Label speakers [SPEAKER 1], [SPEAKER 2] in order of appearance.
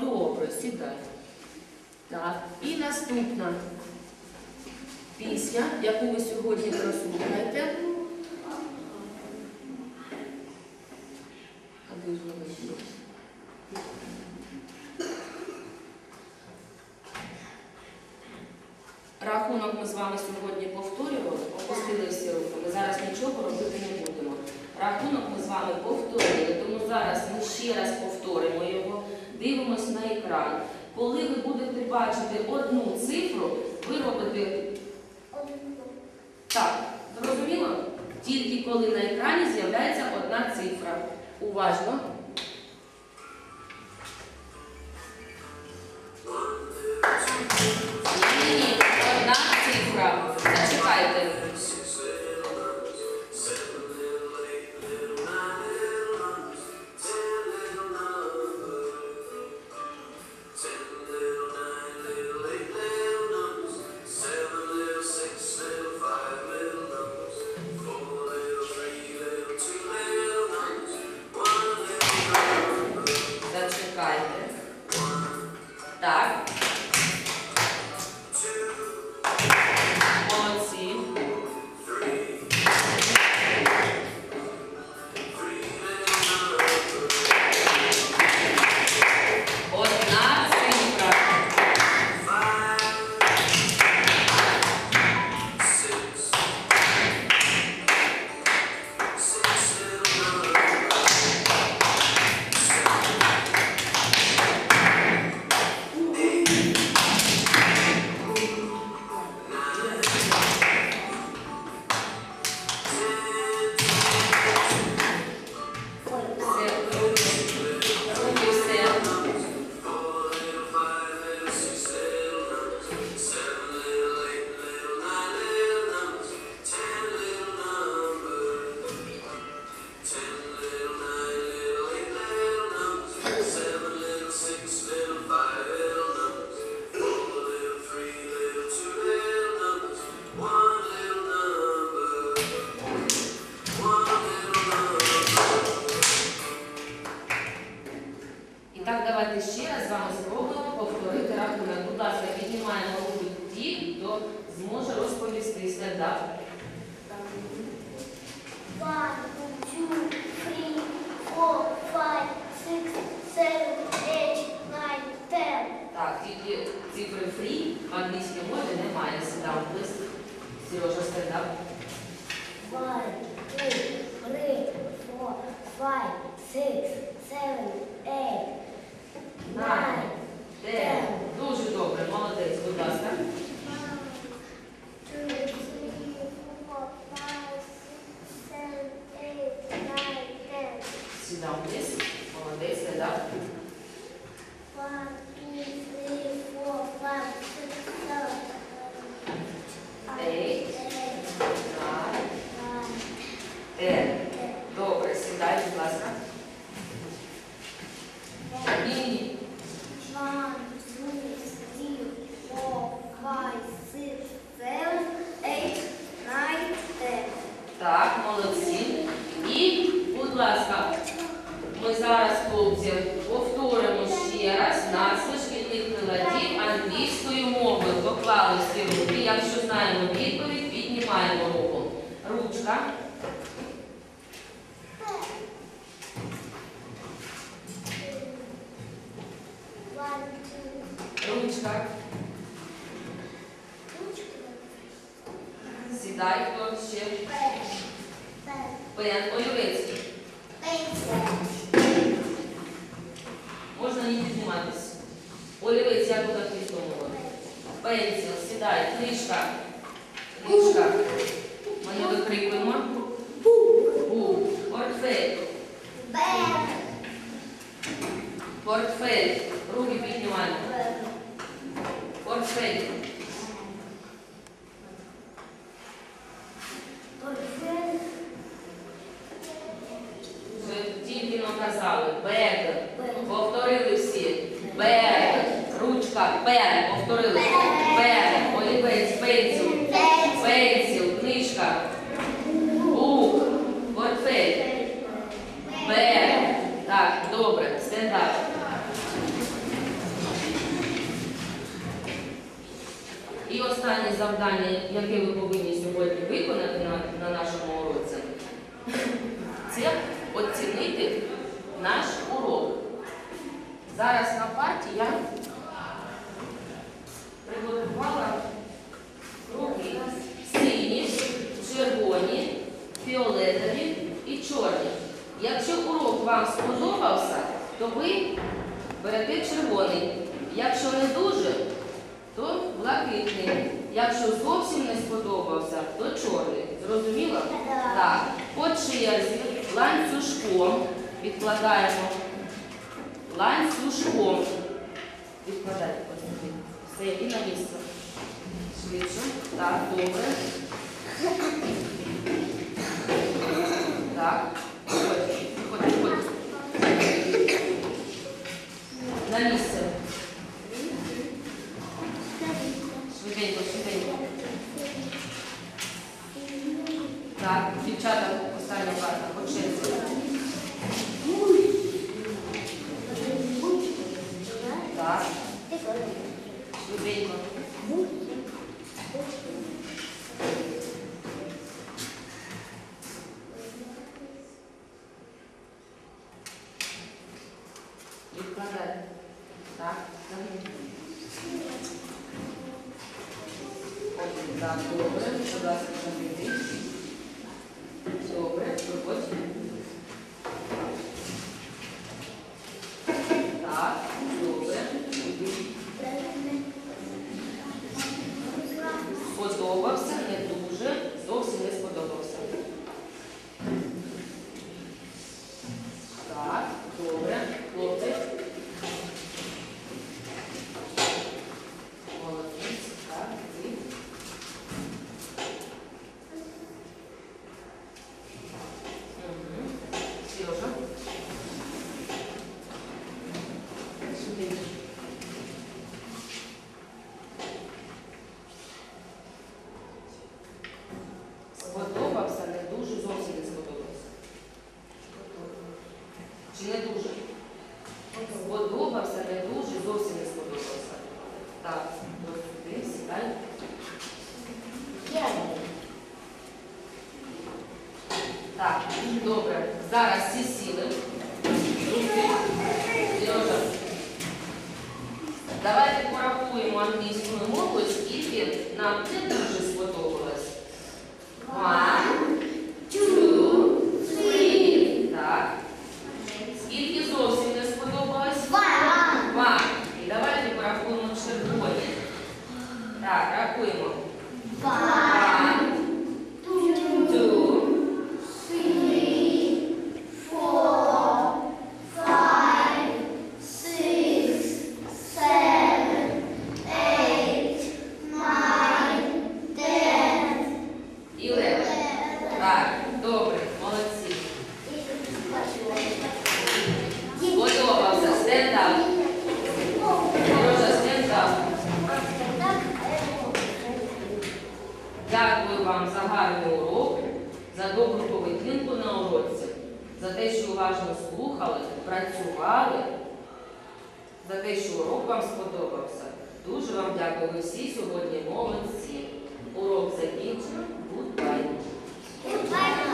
[SPEAKER 1] Добре, сідай. Так, і наступна пісня, яку ви сьогодні прослухаєте. Рахунок ми з вами сьогодні повторювали, опустили всі руки. Ми зараз нічого робити не будемо. Рахунок ми з вами повторювали, тому зараз ми ще раз повторимо його, дивимось на екран. Коли ви будете бачити одну цифру, ви робите так. Зрозуміло? Тільки коли на екрані з'являється одна цифра. Уважно. Будь ласка, піднімаємо руки ті, хто зможе розповісти стендап.
[SPEAKER 2] One, two, three, four, five, six, seven, eight, nine, ten.
[SPEAKER 1] Так, тільки цифри free в англійській мові немає. Сідав лист. Сережа стендап.
[SPEAKER 2] One, two, three, four, five, six, seven, eight,
[SPEAKER 1] Nine. Де? Дуже добре, молодець, будь ласка.
[SPEAKER 2] One, two, three, four, five, six, seven, eight, nine, ten.
[SPEAKER 1] Сідав лист. Молодець, стендап.
[SPEAKER 2] One, two, three, four, five, six, seven,
[SPEAKER 1] Eight.
[SPEAKER 2] eight,
[SPEAKER 1] Nine.
[SPEAKER 2] nine,
[SPEAKER 1] Ten.
[SPEAKER 2] ten.
[SPEAKER 1] Добре, сідай, будь ласка. Ні, ні.
[SPEAKER 2] One, two, three, four, five, six, seven, eight, nine, ten.
[SPEAKER 1] Так, молодці. І, будь ласка, ми зараз, хлопці, повторимо ще раз назви шкільних приладів англійською мовою. Поклали всі руки. Якщо знаємо відповідь, піднімаємо руку. Ручка.
[SPEAKER 2] One, two,
[SPEAKER 1] Ручка. Сідай, хто ще.
[SPEAKER 2] pen,
[SPEAKER 1] Пен, олівець. Можна не підніматись. Олівець, як буде мовою? Пенсіл, сідай, книжка. Книжка. Ми не викрикуємо. Бук. Портфель.
[SPEAKER 2] bag,
[SPEAKER 1] Портфель. Руки піднімаємо. Портфель. Бер, ручка, пен, повторили. Пен, олівець, пенсіл, пенсіл, книжка, лук, портфель, берег. Так, добре, все далі. І останнє завдання, яке ви повинні сьогодні виконати на, на нашому уроці, це оцінити наш урок. Зараз на парті я приготувала круги сині, червоні, фіолетові і чорні. Якщо урок вам сподобався, то ви берете червоний. Якщо не дуже, то блакитний. Якщо зовсім не сподобався, то чорний. Зрозуміло? Так. По черзі ланцюжком відкладаємо. Ланцюжком. Відкладайте сюди. Все, і на місце. Швидше. Так, добре. Так. Виходь, виходь. На місце. Швиденько, швиденько. Так, дівчата, остання карта, по черзі. Так, швиденько. Відкладай. Так, загніть. Окей, Так, добре, будь ласка, загніть. Добре, виходь. Так, добре. Іди. Сподобався, не дуже, зовсім не сподобався. Так, добре, хлопці. Молодець, так, ви. Мгм. Сережа. Сюди. Сподобався, не дуже, зовсім не сподобався. Чи не дуже? Сподобався, не дуже, зовсім не сподобався. Так, ось сюди, сідай. Так, добре. Зараз всі сіли. Давайте порахуємо англійською мовою, скільки нам не дуже сподобалось. One, two, three. Так. Скільки зовсім не сподобалось? Два. І давайте порахуємо червоні. Так, рахуємо. One, two, eleven. Так, добре, молодці. Сподобався. Up. Сережа, up. Дякую вам за гарний урок, за добру поведінку на уроці, за те, що уважно слухали, працювали, за те, що урок вам сподобався. Дуже вам дякую. Ви всі сьогодні молодці. Урок закінчено. Goodbye.
[SPEAKER 2] 네.